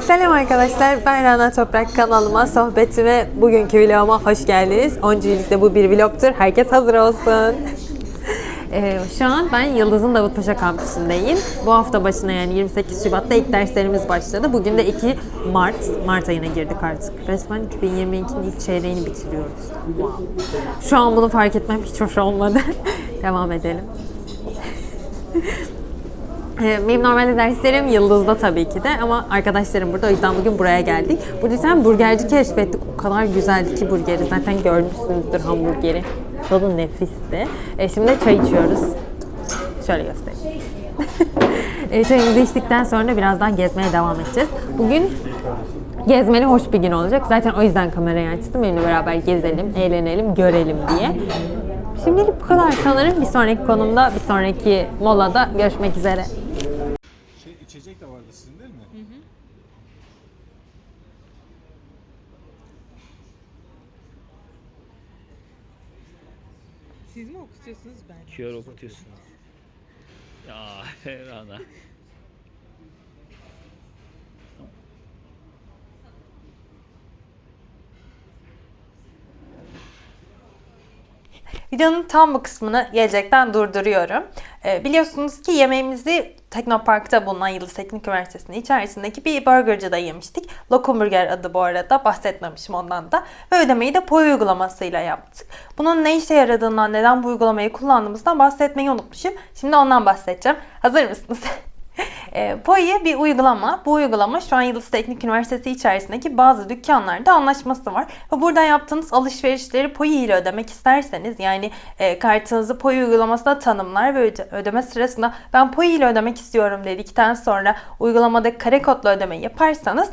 Selam arkadaşlar, ben Rana Toprak kanalıma, sohbetime, bugünkü vloguma hoş geldiniz. Öncelikle bu bir vlogtur, herkes hazır olsun. Ee, şu an ben Yıldız'ın Davutpaşa kampüsündeyim. Bu hafta başına yani 28 Şubat'ta ilk derslerimiz başladı. Bugün de 2 Mart, Mart ayına girdik artık. Resmen 2022'nin ilk çeyreğini bitiriyoruz. Şu an bunu fark etmem hiç hoş olmadı. Devam edelim. Ee, Benim normalde derslerim Yıldız'da tabii ki de ama arkadaşlarım burada o yüzden bugün buraya geldik. Burada tane burgerci keşfettik. O kadar güzeldi ki burgeri. Zaten görmüşsünüzdür hamburgeri. Tadı nefisti. E, şimdi çay içiyoruz. Şöyle göstereyim. e, çayımızı içtikten sonra birazdan gezmeye devam edeceğiz. Bugün gezmeli hoş bir gün olacak. Zaten o yüzden kamerayı açtım. Benimle beraber gezelim, eğlenelim, görelim diye. Şimdilik bu kadar sanırım. Bir sonraki konumda, bir sonraki molada görüşmek üzere. İçecek de vardı sizin değil mi? Hı hı. Siz mi okutuyorsunuz ben? Kör okutuyorsun. Ya Rana. Videonun tam bu kısmını gelecekten durduruyorum. Ee, biliyorsunuz ki yemeğimizi Teknopark'ta bulunan Yıldız Teknik Üniversitesi'nin içerisindeki bir burgercıda yemiştik. Lokum Burger adı bu arada. Bahsetmemişim ondan da. Ve ödemeyi de Poy uygulamasıyla yaptık. Bunun ne işe yaradığından, neden bu uygulamayı kullandığımızdan bahsetmeyi unutmuşum. Şimdi ondan bahsedeceğim. Hazır mısınız? E, Poye bir uygulama. Bu uygulama şu an Yıldız Teknik Üniversitesi içerisindeki bazı dükkanlarda anlaşması var. Ve buradan yaptığınız alışverişleri Poye ile ödemek isterseniz yani e, kartınızı Poye uygulamasına tanımlar ve öde- ödeme sırasında ben Poye ile ödemek istiyorum dedikten sonra uygulamada kare kodlu ödemeyi yaparsanız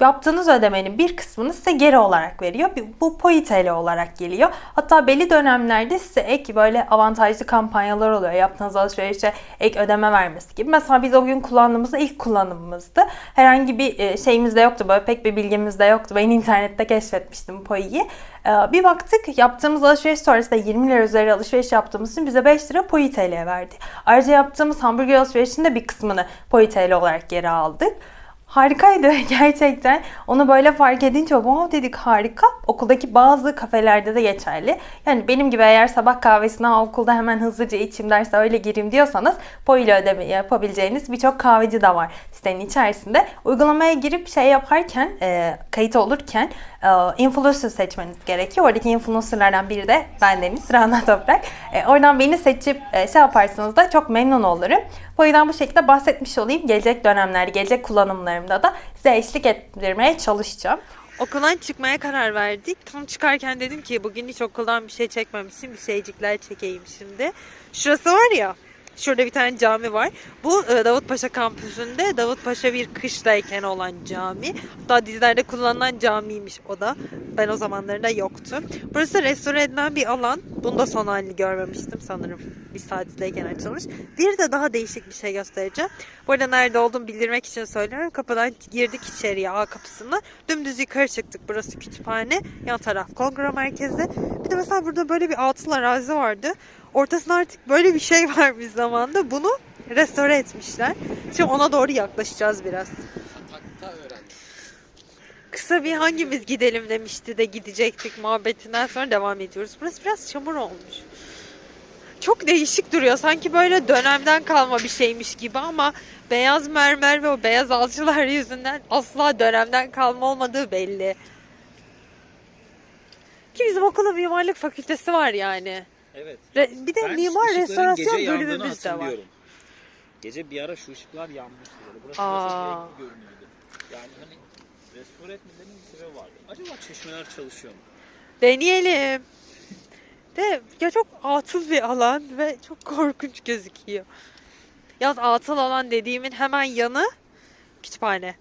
yaptığınız ödemenin bir kısmını size geri olarak veriyor. Bu POI TL olarak geliyor. Hatta belli dönemlerde size ek böyle avantajlı kampanyalar oluyor. Yaptığınız alışverişe ek ödeme vermesi gibi. Mesela biz o gün kullandığımızda ilk kullanımımızdı. Herhangi bir e, şeyimiz de yoktu. Böyle pek bir bilgimiz de yoktu. Ben internette keşfetmiştim POI'yi. Ee, Bir baktık yaptığımız alışveriş sonrasında 20 lira üzeri alışveriş yaptığımız için bize 5 lira POI TL verdi. Ayrıca yaptığımız hamburger alışverişinin de bir kısmını POI TL olarak geri aldık. Harikaydı gerçekten. Onu böyle fark edince wow dedik harika. Okuldaki bazı kafelerde de geçerli. Yani benim gibi eğer sabah kahvesini "Aa, okulda hemen hızlıca içeyim derse öyle gireyim diyorsanız ile ödeme yapabileceğiniz birçok kahveci de var sitenin içerisinde. Uygulamaya girip şey yaparken, e, kayıt olurken e, influencer seçmeniz gerekiyor. Oradaki influencerlardan biri de bendeniz Rana Toprak. E, oradan beni seçip e, şey yaparsanız da çok memnun olurum. Yüzden bu şekilde bahsetmiş olayım. Gelecek dönemler, gelecek kullanımlarımda da size eşlik ettirmeye çalışacağım. Okuldan çıkmaya karar verdik. Tam çıkarken dedim ki bugün hiç okuldan bir şey çekmemişim. Bir şeycikler çekeyim şimdi. Şurası var ya. Şurada bir tane cami var. Bu e, Davutpaşa kampüsünde Davutpaşa bir kışlayken olan cami. Hatta dizilerde kullanılan camiymiş o da. Ben o zamanlarında yoktu. Burası restore edilen bir alan. Bunu da son halini görmemiştim sanırım. Biz tatildeyken açılmış. Bir de daha değişik bir şey göstereceğim. Bu arada nerede olduğumu bildirmek için söylüyorum. Kapıdan girdik içeriye A kapısına. Dümdüz yukarı çıktık. Burası kütüphane. Yan taraf kongre merkezi. Bir de mesela burada böyle bir altın arazi vardı. Ortasında artık böyle bir şey var bir zamanda. Bunu restore etmişler. Şimdi ona doğru yaklaşacağız biraz. Kısa bir hangimiz gidelim demişti de gidecektik muhabbetinden sonra devam ediyoruz. Burası biraz çamur olmuş. Çok değişik duruyor. Sanki böyle dönemden kalma bir şeymiş gibi ama beyaz mermer ve o beyaz alçılar yüzünden asla dönemden kalma olmadığı belli. Ki bizim okulun mimarlık fakültesi var yani. Evet. Re- bir de Ben mimar restorasyon bölümümüz de var. Gece bir ara şu ışıklar yanmıştı. Böyle. Burası Aa. renkli görünüyordu. Yani hani restore etmelerinin bir sebebi vardı. Acaba çeşmeler çalışıyor mu? Deneyelim. De ya çok atıl bir alan ve çok korkunç gözüküyor. Yalnız atıl alan dediğimin hemen yanı kütüphane.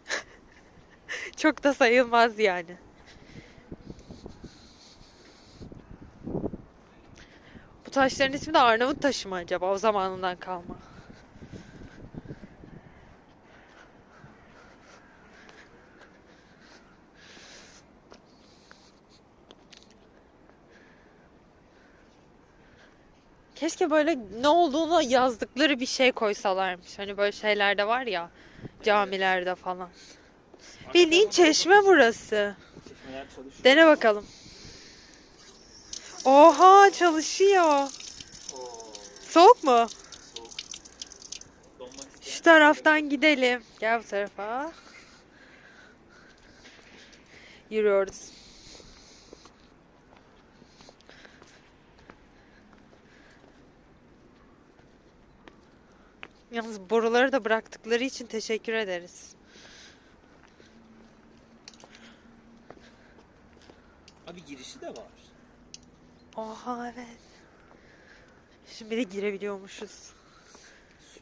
çok da sayılmaz yani. Taşların ismi de Arnavut taşı mı acaba o zamanından kalma? Keşke böyle ne olduğunu yazdıkları bir şey koysalarmış. Hani böyle şeyler de var ya camilerde falan. Bildiğin çeşme burası. Dene bakalım. Oha çalışıyor. Soğuk mu? Şu taraftan gidelim. Gel bu tarafa. Yürüyoruz. Yalnız boruları da bıraktıkları için teşekkür ederiz. Abi girişi de var. Oha evet. Şimdi de girebiliyormuşuz.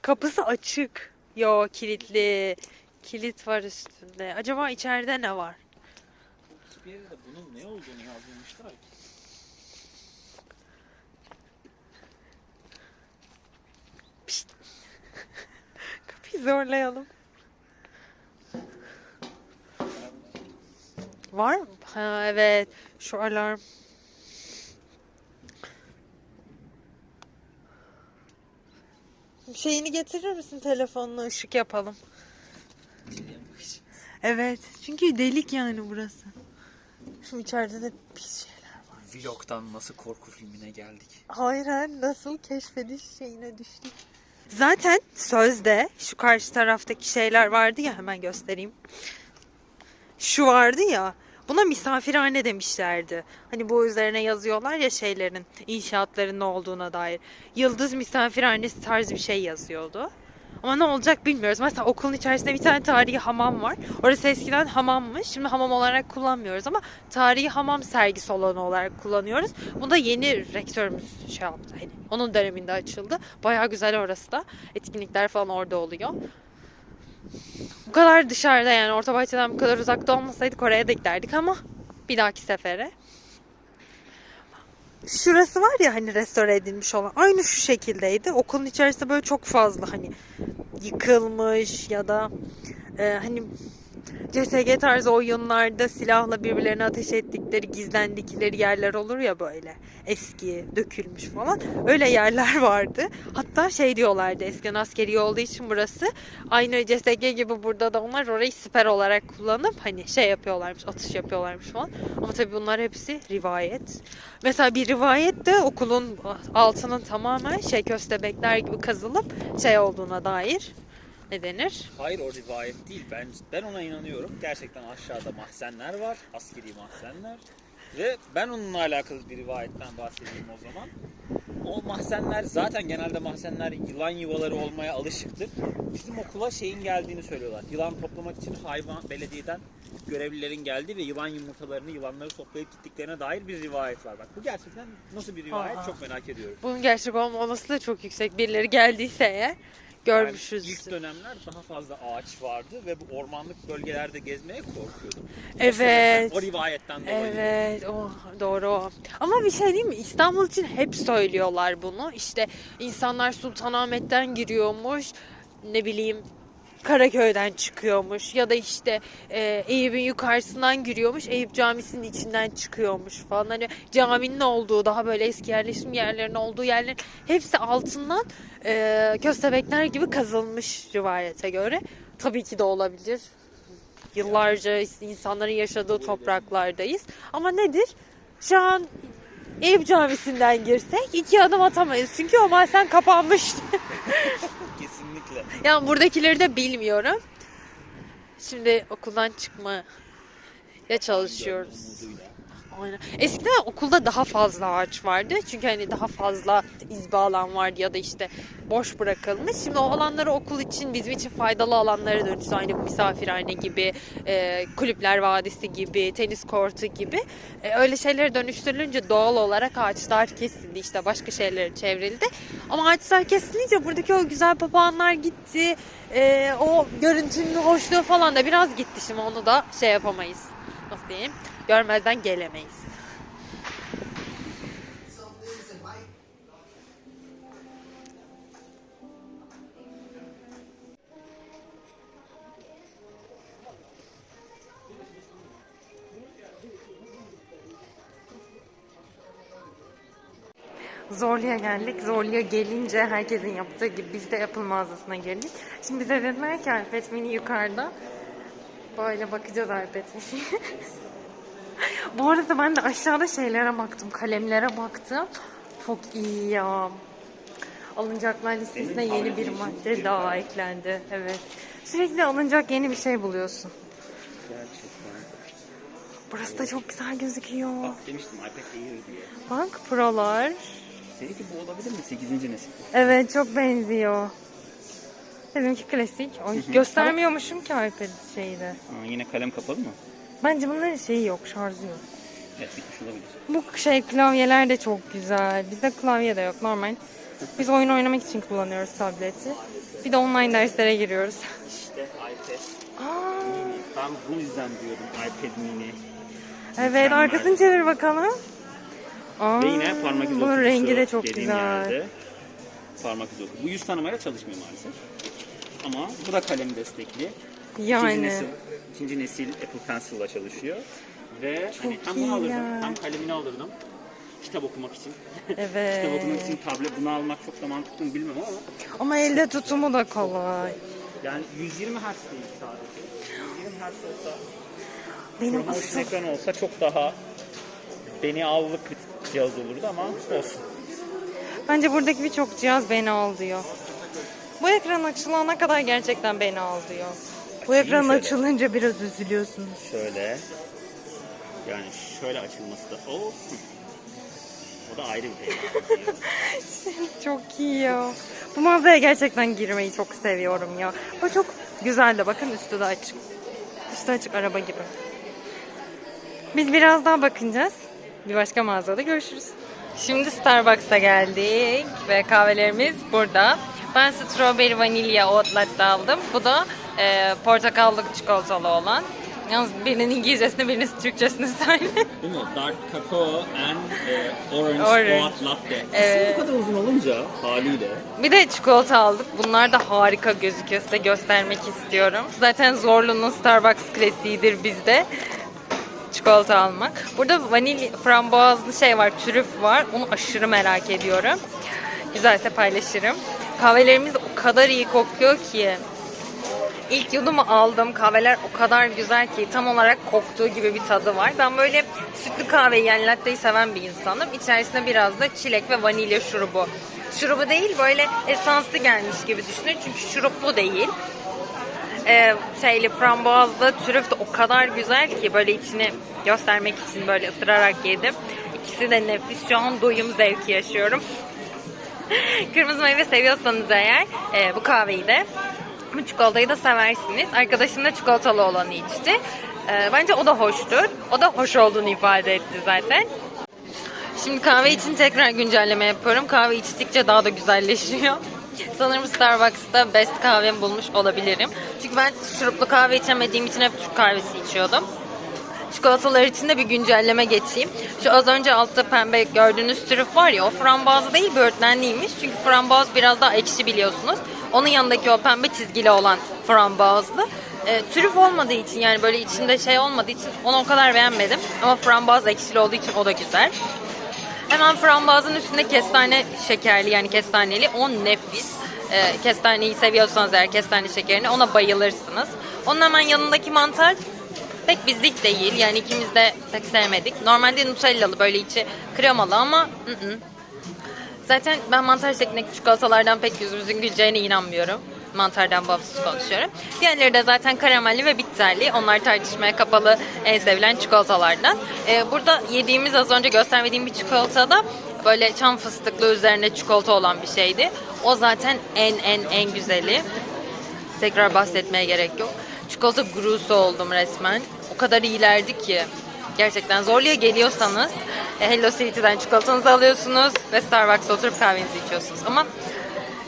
Kapısı açık. Yo kilitli. Kilit var üstünde. Acaba içeride ne var? Hiçbir yere de bunun ne olduğunu yazmamışlar ki. Kapıyı zorlayalım. Var mı? Ha evet. Şu alarm. Şeyini getirir misin telefonunu ışık yapalım. Evet. Çünkü delik yani burası. Şimdi içeride de pis şeyler var. Vlog'dan nasıl korku filmine geldik. Hayır hayır, nasıl keşfediş şeyine düştük. Zaten sözde şu karşı taraftaki şeyler vardı ya hemen göstereyim. Şu vardı ya buna misafirhane demişlerdi. Hani bu üzerine yazıyorlar ya şeylerin inşaatların ne olduğuna dair. Yıldız misafirhanesi tarzı bir şey yazıyordu. Ama ne olacak bilmiyoruz. Mesela okulun içerisinde bir tane tarihi hamam var. Orası eskiden hamammış. Şimdi hamam olarak kullanmıyoruz ama tarihi hamam sergi salonu olarak kullanıyoruz. Bu da yeni rektörümüz şey yaptı. Hani onun döneminde açıldı. Bayağı güzel orası da. Etkinlikler falan orada oluyor. Bu kadar dışarıda yani Orta Bahçe'den bu kadar uzakta olmasaydık oraya da giderdik ama bir dahaki sefere. Şurası var ya hani restore edilmiş olan aynı şu şekildeydi. Okulun içerisinde böyle çok fazla hani yıkılmış ya da e, hani CSG tarzı oyunlarda silahla birbirlerine ateş ettikleri, gizlendikleri yerler olur ya böyle. Eski, dökülmüş falan. Öyle yerler vardı. Hatta şey diyorlardı eskiden askeri olduğu için burası. Aynı CSG gibi burada da onlar orayı siper olarak kullanıp hani şey yapıyorlarmış, atış yapıyorlarmış falan. Ama tabii bunlar hepsi rivayet. Mesela bir rivayet de okulun altının tamamen şey köstebekler gibi kazılıp şey olduğuna dair ne denir? Hayır o rivayet değil. Ben ben ona inanıyorum. Gerçekten aşağıda mahzenler var. Askeri mahzenler. Ve ben onunla alakalı bir rivayetten bahsedeyim o zaman. O mahzenler zaten genelde mahzenler yılan yuvaları olmaya alışıktır. Bizim okula şeyin geldiğini söylüyorlar. Yılan toplamak için hayvan belediyeden görevlilerin geldiği ve yılan yumurtalarını yılanları toplayıp gittiklerine dair bir rivayet var. Bak bu gerçekten nasıl bir rivayet Aa. çok merak ediyorum. Bunun gerçek olma olasılığı çok yüksek. Birileri geldiyse eğer görmüşüz. Yani ilk dönemler daha fazla ağaç vardı ve bu ormanlık bölgelerde gezmeye korkuyordum. Evet. O rivayetten dolayı. Evet, o doğru o. Ama bir şey değil mi? İstanbul için hep söylüyorlar bunu. İşte insanlar Sultanahmet'ten giriyormuş. Ne bileyim Karaköy'den çıkıyormuş ya da işte e, Eyüp'ün yukarısından giriyormuş Eyüp Camisi'nin içinden çıkıyormuş falan. Hani caminin olduğu daha böyle eski yerleşim yerlerinin olduğu yerlerin hepsi altından e, köstebekler gibi kazılmış rivayete göre. Tabii ki de olabilir. Yıllarca insanların yaşadığı topraklardayız. Ama nedir? Şu an Eyüp Camisi'nden girsek iki adım atamayız. Çünkü o mahzen kapanmıştı. Kesinlikle. Yani buradakileri de bilmiyorum. Şimdi okuldan çıkmaya çalışıyoruz. Eskiden okulda daha fazla ağaç vardı. Çünkü hani daha fazla izbe alan vardı ya da işte boş bırakılmış. Şimdi o alanları okul için bizim için faydalı alanlara dönüştü. Aynı misafirhane gibi, e, kulüpler vadisi gibi, tenis kortu gibi. E, öyle şeylere dönüştürülünce doğal olarak ağaçlar kesildi. işte başka şeylere çevrildi. Ama ağaçlar kesilince buradaki o güzel papağanlar gitti. E, o görüntünün hoşluğu falan da biraz gitti. Şimdi onu da şey yapamayız. Nasıl diyeyim? Görmezden gelemeyiz. Zorlu'ya geldik. Zorlu'ya gelince herkesin yaptığı gibi biz de Apple mağazasına girdik. Şimdi bize dediler ki iPad mini yukarıda. Böyle bakacağız iPad mini. Bu arada ben de aşağıda şeylere baktım. Kalemlere baktım. Çok iyi ya. Alınacaklar listesine yeni bir madde daha eklendi. Evet. Sürekli alınacak yeni bir şey buluyorsun. Gerçekten. Burası da çok güzel gözüküyor. Bak demiştim iPad Air diye. Bak prolar. Seninki bu olabilir mi? 8. nesil. Evet çok benziyor. Bizimki klasik. Oy, göstermiyormuşum ki iPad şeyde. Aa, yine kalem kapalı mı? Bence bunların şeyi yok, şarjı yok. Evet bitmiş olabilir. Bu şey klavyeler de çok güzel. Bizde klavye de yok normal. Biz oyun oynamak için kullanıyoruz tableti. Bir de online derslere giriyoruz. İşte iPad Aa, mini. Ben bu yüzden diyordum iPad mini. evet arkasını çevir bakalım. Aa, Ve yine parmak izi Bunun rengi de çok güzel. Yerde. Parmak izi. Bu yüz tanımayla çalışmıyor maalesef. Ama bu da kalem destekli. İkinci Yani. nesil, ikinci nesil Apple Pencil ile çalışıyor. Ve hani hem bunu alırdım hem kalemini alırdım. Kitap okumak için. Kitap Evet. okumak için tablet bunu almak çok da mantıklı mı bilmem ama Ama elde tutumu da kolay. yani 120 Hz değil sadece. 120 Hz olsa Benim asıl ekranı olsa çok daha beni avlık bir cihaz olurdu ama olsun. Bence buradaki birçok cihaz beni al diyor. Bu ekran açılana kadar gerçekten beni al diyor. Bu ekran şöyle. açılınca biraz üzülüyorsunuz. Şöyle. Yani şöyle açılması da o. hı. O da ayrı bir şey. Çok iyi ya. Bu mağazaya gerçekten girmeyi çok seviyorum ya. Bu çok güzel de bakın üstü de açık. Üstü açık araba gibi. Biz biraz daha bakınacağız. Bir başka mağazada görüşürüz. Şimdi Starbucks'a geldik ve kahvelerimiz burada. Ben strawberry vanilya oat latte aldım. Bu da e, portakallı çikolatalı olan. Yalnız birinin İngilizcesini birinin Türkçesini söyle. Bu mu? Dark Cocoa and e, Orange, Orange. Oat Latte. Evet. bu kadar uzun olunca haliyle. Bir de çikolata aldık. Bunlar da harika gözüküyor. Size göstermek istiyorum. Zaten Zorlu'nun Starbucks klasiğidir bizde. Çikolata almak. Burada vanilya frambuazlı şey var, trüf var. Onu aşırı merak ediyorum. Güzelse paylaşırım. Kahvelerimiz o kadar iyi kokuyor ki. İlk yudumu aldım. Kahveler o kadar güzel ki tam olarak koktuğu gibi bir tadı var. Ben böyle sütlü kahveyi yani latteyi seven bir insanım. İçerisinde biraz da çilek ve vanilya şurubu. Şurubu değil böyle esanslı gelmiş gibi düşünün. Çünkü şuruplu değil. Ee, şeyli frambuazlı trüf de o kadar güzel ki böyle içini göstermek için böyle ısırarak yedim. İkisi de nefis. Şu an doyum zevki yaşıyorum. Kırmızı meyve seviyorsanız eğer e, bu kahveyi de bu çikolatayı da seversiniz. Arkadaşım da çikolatalı olanı içti. E, bence o da hoştur. O da hoş olduğunu ifade etti zaten. Şimdi kahve için tekrar güncelleme yapıyorum. Kahve içtikçe daha da güzelleşiyor. Sanırım Starbucks'ta best kahvemi bulmuş olabilirim. Çünkü ben şuruplu kahve içemediğim için hep Türk kahvesi içiyordum. Çikolatalar için de bir güncelleme geçeyim. Şu az önce altta pembe gördüğünüz trüf var ya o frambuazlı değil böğürtlenliymiş. Çünkü frambuaz biraz daha ekşi biliyorsunuz. Onun yanındaki o pembe çizgili olan frambuazlı. E, trüf olmadığı için yani böyle içinde şey olmadığı için onu o kadar beğenmedim. Ama frambuaz ekşili olduğu için o da güzel. Hemen frambuazın üstünde kestane şekerli yani kestaneli. O nefis. Ee, kestaneyi seviyorsanız eğer kestane şekerini ona bayılırsınız. Onun hemen yanındaki mantar pek bizlik değil. Yani ikimiz de pek sevmedik. Normalde nutellalı böyle içi kremalı ama ı -ı. Zaten ben mantar şeklindeki çikolatalardan pek yüzümüzün güleceğine inanmıyorum. Mantardan bağımsız konuşuyorum. Diğerleri de zaten karamelli ve bitterli. Onlar tartışmaya kapalı en sevilen çikolatalardan. Ee, burada yediğimiz az önce göstermediğim bir çikolata da böyle çam fıstıklı üzerine çikolata olan bir şeydi. O zaten en en en güzeli. Tekrar bahsetmeye gerek yok. Çikolata gurusu oldum resmen. O kadar iyilerdi ki. Gerçekten Zorlu'ya geliyorsanız e, Hello City'den çikolatanızı alıyorsunuz ve Starbucks'ta oturup kahvenizi içiyorsunuz. Ama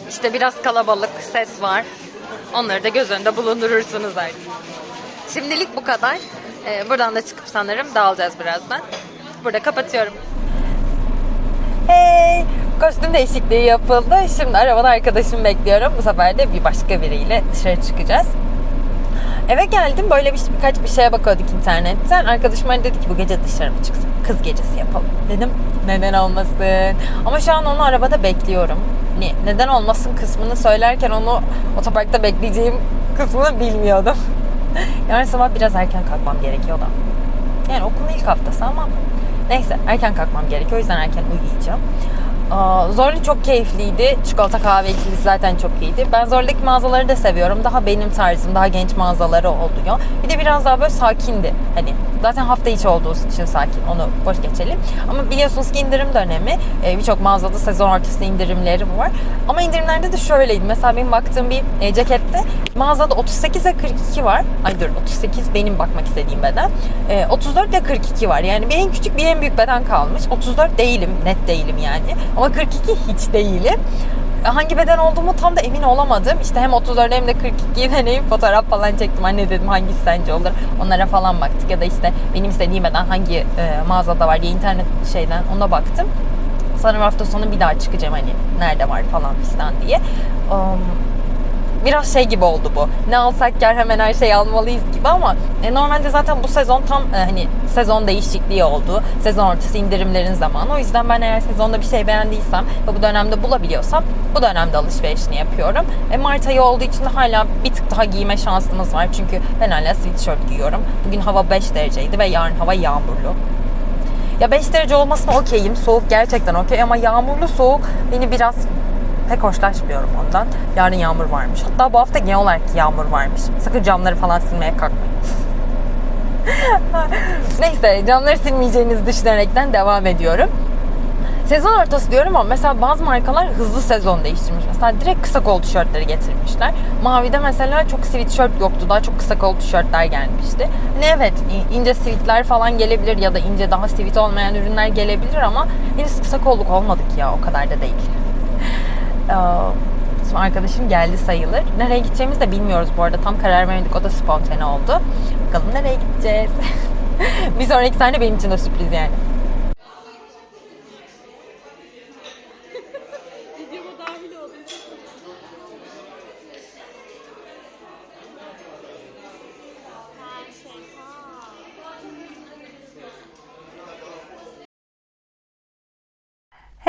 işte biraz kalabalık, ses var. Onları da göz önünde bulundurursunuz artık. Şimdilik bu kadar. Ee, buradan da çıkıp sanırım dağılacağız birazdan. Burada kapatıyorum. Hey! Kostüm değişikliği yapıldı. Şimdi arabada arkadaşımı bekliyorum. Bu sefer de bir başka biriyle dışarı çıkacağız. Eve geldim böyle bir, birkaç bir şeye bakıyorduk internetten. Arkadaşım bana dedi ki bu gece dışarı mı çıksın? Kız gecesi yapalım. Dedim Neden olmasın? Ama şu an onu arabada bekliyorum. Hani neden olmasın kısmını söylerken onu otoparkta bekleyeceğim kısmını bilmiyordum. Yarın sabah biraz erken kalkmam gerekiyor da. Yani okulun ilk haftası ama neyse erken kalkmam gerekiyor. O yüzden erken uyuyacağım. Zorlu çok keyifliydi. Çikolata kahve ikilisi zaten çok iyiydi. Ben Zorlu'daki mağazaları da seviyorum. Daha benim tarzım, daha genç mağazaları oluyor. Bir de biraz daha böyle sakindi. Hani zaten hafta içi olduğu için sakin. Onu boş geçelim. Ama biliyorsunuz ki indirim dönemi. Ee, Birçok mağazada sezon ortası indirimleri var. Ama indirimlerde de şöyleydi. Mesela benim baktığım bir e, cekette mağazada 38'e 42 var. Ay dur 38 benim bakmak istediğim beden. Ee, 34 ile 42 var. Yani bir en küçük bir en büyük beden kalmış. 34 değilim. Net değilim yani. Ama 42 hiç değilim. Hangi beden olduğumu tam da emin olamadım. İşte hem 34 hem de 42'yi deneyip fotoğraf falan çektim. Anne dedim hangisi sence olur? Onlara falan baktık. Ya da işte benim istediğim beden hangi e, mağazada var diye internet şeyden ona baktım. Sanırım hafta sonu bir daha çıkacağım hani nerede var falan fistan diye. Um, biraz şey gibi oldu bu. Ne alsak gel hemen her şeyi almalıyız gibi ama e, normalde zaten bu sezon tam e, hani sezon değişikliği oldu. Sezon ortası indirimlerin zamanı. O yüzden ben eğer sezonda bir şey beğendiysem ve bu dönemde bulabiliyorsam bu dönemde alışverişini yapıyorum. E, Mart ayı olduğu için hala bir tık daha giyme şansımız var. Çünkü ben hala sweatshirt giyiyorum. Bugün hava 5 dereceydi ve yarın hava yağmurlu. Ya 5 derece olmasına okeyim. Soğuk gerçekten okey ama yağmurlu soğuk beni biraz pek hoşlaşmıyorum ondan. Yarın yağmur varmış. Hatta bu hafta genel olarak yağmur varmış. Sakın camları falan silmeye kalkmayın. Neyse camları silmeyeceğinizi düşünerekten devam ediyorum. Sezon ortası diyorum ama mesela bazı markalar hızlı sezon değiştirmiş. Mesela direkt kısa kol tişörtleri getirmişler. Mavi'de mesela çok sweatshirt yoktu. Daha çok kısa kol tişörtler gelmişti. Hani evet in- ince sweatler falan gelebilir ya da ince daha sweat olmayan ürünler gelebilir ama henüz kısa kolluk olmadık ya o kadar da değil. Ee, Şimdi arkadaşım geldi sayılır. Nereye gideceğimizi de bilmiyoruz bu arada. Tam karar vermedik. O da spontane oldu. Bakalım nereye gideceğiz. bir sonraki sahne benim için de sürpriz yani.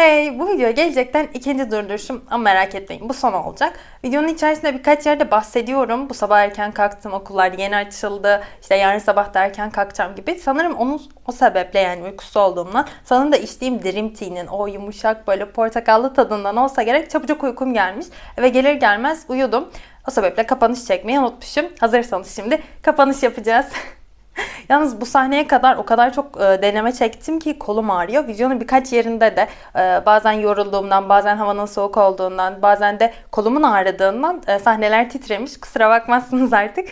Hey, bu video gelecekten ikinci durduruşum ama merak etmeyin bu son olacak. Videonun içerisinde birkaç yerde bahsediyorum. Bu sabah erken kalktım, okullar yeni açıldı. İşte yarın sabah da erken kalkacağım gibi. Sanırım onun o sebeple yani uykusuz olduğumdan sanırım da içtiğim Dream Tea'nin o yumuşak böyle portakallı tadından olsa gerek çabucak uykum gelmiş. Eve gelir gelmez uyudum. O sebeple kapanış çekmeyi unutmuşum. Hazırsanız şimdi kapanış yapacağız. Yalnız bu sahneye kadar o kadar çok e, deneme çektim ki kolum ağrıyor. Videonun birkaç yerinde de e, bazen yorulduğumdan, bazen havanın soğuk olduğundan, bazen de kolumun ağrıdığından e, sahneler titremiş. Kusura bakmazsınız artık.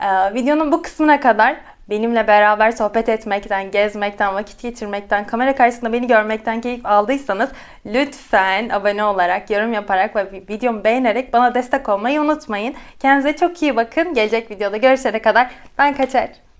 E, videonun bu kısmına kadar benimle beraber sohbet etmekten, gezmekten, vakit geçirmekten, kamera karşısında beni görmekten keyif aldıysanız lütfen abone olarak, yorum yaparak ve videomu beğenerek bana destek olmayı unutmayın. Kendinize çok iyi bakın. Gelecek videoda görüşene kadar ben kaçar.